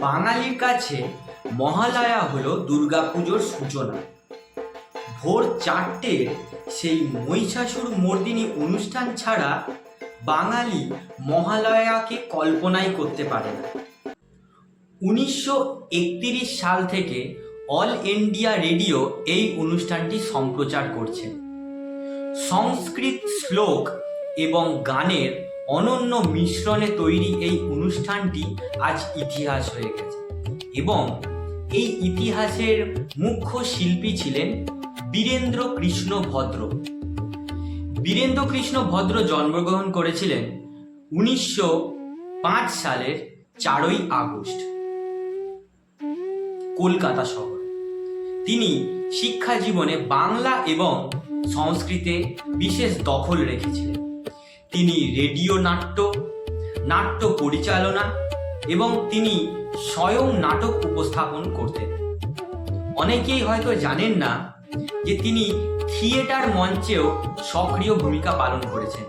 বাঙালির কাছে মহালয়া হলো দুর্গাপুজোর সূচনা। ভোর চারটের সেই মহিষাসুর মর্দিনী অনুষ্ঠান ছাড়া বাঙালি মহালয়াকে কল্পনাই করতে পারে না। উনিশশো সাল থেকে অল ইন্ডিয়া রেডিও এই অনুষ্ঠানটি সম্প্রচার করছে। সংস্কৃত শ্লোক এবং গানের অনন্য মিশ্রণে তৈরি এই অনুষ্ঠানটি আজ ইতিহাস হয়ে গেছে। এবং এই ইতিহাসের মুখ্য শিল্পী ছিলেন বীরেন্দ্র কৃষ্ণ ভদ্র। বীরেন্দ্র কৃষ্ণ ভদ্র জন্মগ্রহণ করেছিলেন উনিশশো পাঁচ সালের চারই আগস্ট, কলকাতা শহর। তিনি শিক্ষা জীবনে বাংলা এবং সংস্কৃতে বিশেষ দখল রেখেছিলেন। তিনি রেডিও নাট্য নাট্য পরিচালনা এবং তিনি স্বয়ং নাটক উপস্থাপন করতেন। অনেকেই হয়তো জানেন না যে তিনি থিয়েটার মঞ্চেও সক্রিয় ভূমিকা পালন করেছেন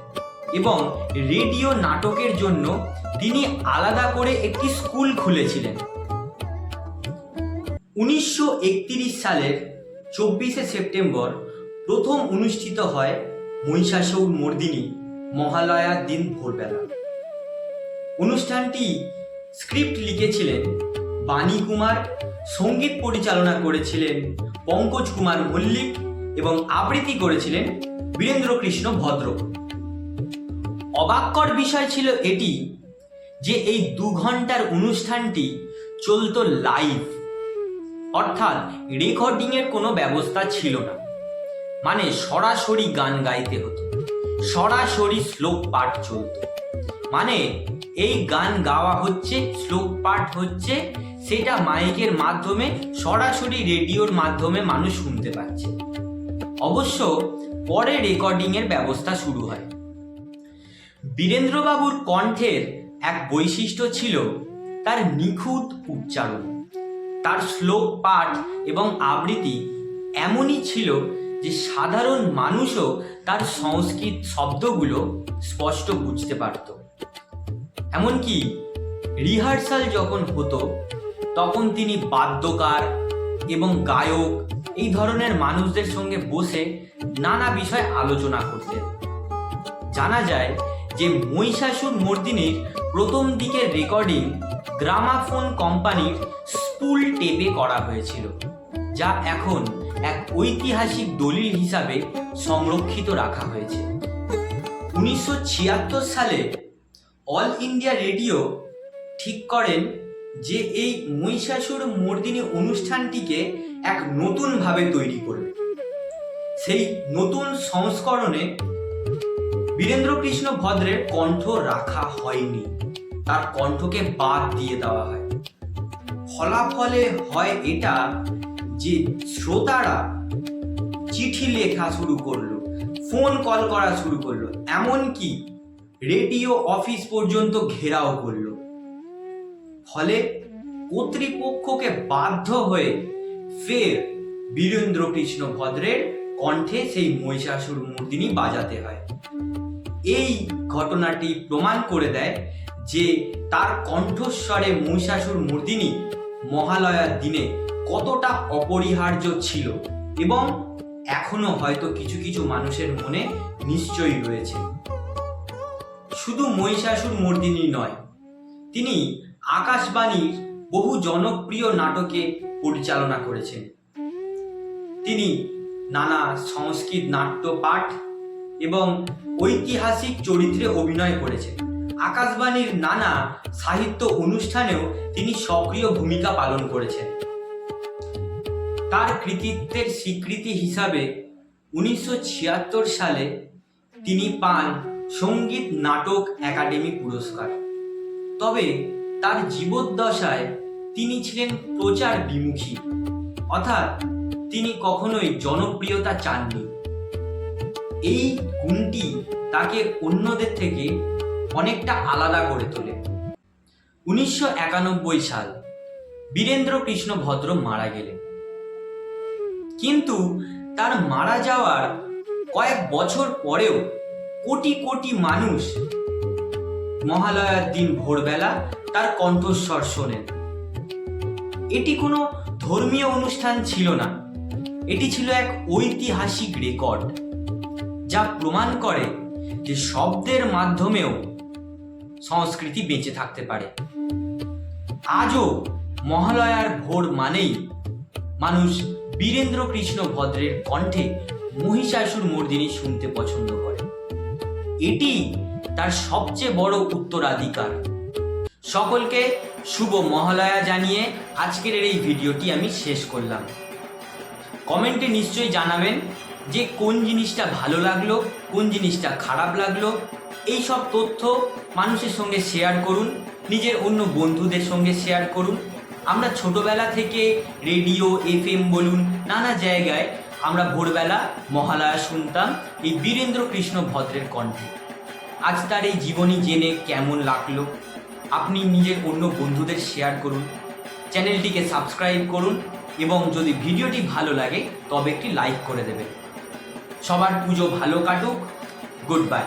এবং রেডিও নাটকের জন্য তিনি আলাদা করে একটি স্কুল খুলেছিলেন। উনিশশো সালের চব্বিশে সেপ্টেম্বর প্রথম অনুষ্ঠিত হয় মহিষাসুর মর্দিনী। মহালয়ার দিন ভোরবেলা। অনুষ্ঠানটি স্ক্রিপ্ট লিখেছিলেন বাণী কুমার, সংগীত পরিচালনা করেছিলেন পঙ্কজ কুমার মল্লিক এবং আবৃত্তি করেছিলেন বীরেন্দ্র কৃষ্ণ ভদ্র। অবাক্কর বিষয় ছিল এটি যে এই দু ঘণ্টার অনুষ্ঠানটি চলতো লাইভ। অর্থাৎ রেকর্ডিংয়ের কোনো ব্যবস্থা ছিল না। মানে সরাসরি গান গাইতে হতো। সরাসরি শ্লোক পাঠ চলত। মানে এই গান গাওয়া হচ্ছে, শ্লোক পাঠ হচ্ছে, সেটা মাইকের মাধ্যমে, সরাসরি রেডিওর মাধ্যমে মানুষ শুনতে পাচ্ছে। অবশ্য পরে রেকর্ডিংয়ের ব্যবস্থা শুরু হয়। বীরেন্দ্রবাবুর কণ্ঠের এক বৈশিষ্ট্য ছিল তার নিখুঁত উচ্চারণ। তার শ্লোক পাঠ এবং আবৃত্তি এমনই ছিল যে সাধারণ মানুষও তার সংস্কৃত শব্দগুলো স্পষ্ট বুঝতে পারত। এমনকি রিহার্সাল যখন হতো, তখন তিনি বাদ্যকার এবং গায়ক এই ধরনের মানুষদের সঙ্গে বসে নানা বিষয় আলোচনা করতেন। জানা যায় যে মহিষাসুর মর্দিনীর প্রথম দিকের রেকর্ডিং গ্রামাফোন কোম্পানির স্পুল টেপে করা হয়েছিল, যা এখন এক ঐতিহাসিক দলিল হিসাবে সংরক্ষিত রাখা হয়েছে। উনিশশো ছিয়াত্তর সালে অল ইন্ডিয়া রেডিও ঠিক করেন যে এই মহিষাসুর মর্দিনী অনুষ্ঠানটিকে এক নতুনভাবে তৈরি করবে। সেই নতুন সংস্করণে বীরেন্দ্র কৃষ্ণ ভদ্রের কণ্ঠ রাখা হয়নি। তার কণ্ঠকে বাদ দিয়ে দেওয়া হয়। ফলাফলে হয় এটা যে শ্রোতারা চিঠি লেখা শুরু করল ফোন কল করা শুরু করল, এমনকি রেডিও অফিস পর্যন্ত ঘেরাও করল। ফলে কর্তৃপক্ষকে বাধ্য হয়ে ফের বীরেন্দ্র কৃষ্ণ ভদ্রের কণ্ঠে সেই মহিষাসুর মূর্তিনি বাজাতে হয়। এই ঘটনাটি প্রমাণ করে দেয় যে তার কণ্ঠস্বরে মহিষাসুর মূর্তিনি মহালয়ার দিনে কতটা অপরিহার্য ছিল এবং এখনও হয়তো কিছু কিছু মানুষের মনে নিশ্চয়ই রয়েছে। শুধু মহিষাসুর মর্দিনী নয়, তিনি আকাশবাণীর বহু জনপ্রিয় নাটকে পরিচালনা করেছেন। তিনি নানা সংস্কৃত নাট্য পাঠ এবং ঐতিহাসিক চরিত্রে অভিনয় করেছেন। আকাশবাণীর নানা সাহিত্য অনুষ্ঠানেও তিনি সক্রিয় ভূমিকা পালন করেছেন। তার কৃতিত্বের স্বীকৃতি হিসাবে উনিশশো ছিয়াত্তর সালে তিনি পান সংগীত নাটক একাডেমি পুরস্কার। তবে তার জীবদ্দশায় তিনি ছিলেন প্রচার বিমুখী, অর্থাৎ তিনি কখনোই জনপ্রিয়তা চাননি। এই গুণটি তাকে অন্যদের থেকে অনেকটা আলাদা করে তোলে। উনিশশো একানব্বই সাল বীরেন্দ্র কৃষ্ণ ভদ্র মারা গেলেন। কিন্তু তার মারা যাওয়ার কয়েক বছর পরেও কোটি কোটি মানুষ মহালয়ার দিন ভোরবেলা তার কণ্ঠস্বর শোনেন। এটি কোনো ধর্মীয় অনুষ্ঠান ছিল না। এটি ছিল এক ঐতিহাসিক রেকর্ড, যা প্রমাণ করে যে শব্দের মাধ্যমেও সংস্কৃতি বেঁচে থাকতে পারে। আজও মহালয়ার ভোর মানেই মানুষ বীরেন্দ্র কৃষ্ণ ভদ্রের কণ্ঠে মহিষাসুর মর্দিনী শুনতে পছন্দ করে এটি তার সবচেয়ে বড় উত্তরাধিকার। সকলকে শুভ মহালয়া জানিয়ে আজকের এই ভিডিওটি আমি শেষ করলাম। কমেন্টে নিশ্চয়ই জানাবেন যে কোন জিনিসটা ভালো লাগল, কোন জিনিসটা খারাপ লাগল। এই সব তথ্য মানুষের সঙ্গে শেয়ার করুন, নিজের অন্য বন্ধুদের সঙ্গে শেয়ার করুন। আমরা ছোটবেলা থেকে রেডিও, এফএম বলুন, নানা জায়গায় আমরা ভোরবেলা মহালয়া শুনতাম এই বীরেন্দ্র কৃষ্ণ ভদ্রের কণ্ঠে। আজ তার এই জীবনী জেনে কেমন লাগল? আপনি নিজের অন্য বন্ধুদের শেয়ার করুন, চ্যানেলটিকে সাবস্ক্রাইব করুন এবং যদি ভিডিওটি ভালো লাগে, তবে একটি লাইক করে দেবেন। সবার পুজো ভালো কাটুক গুড বাই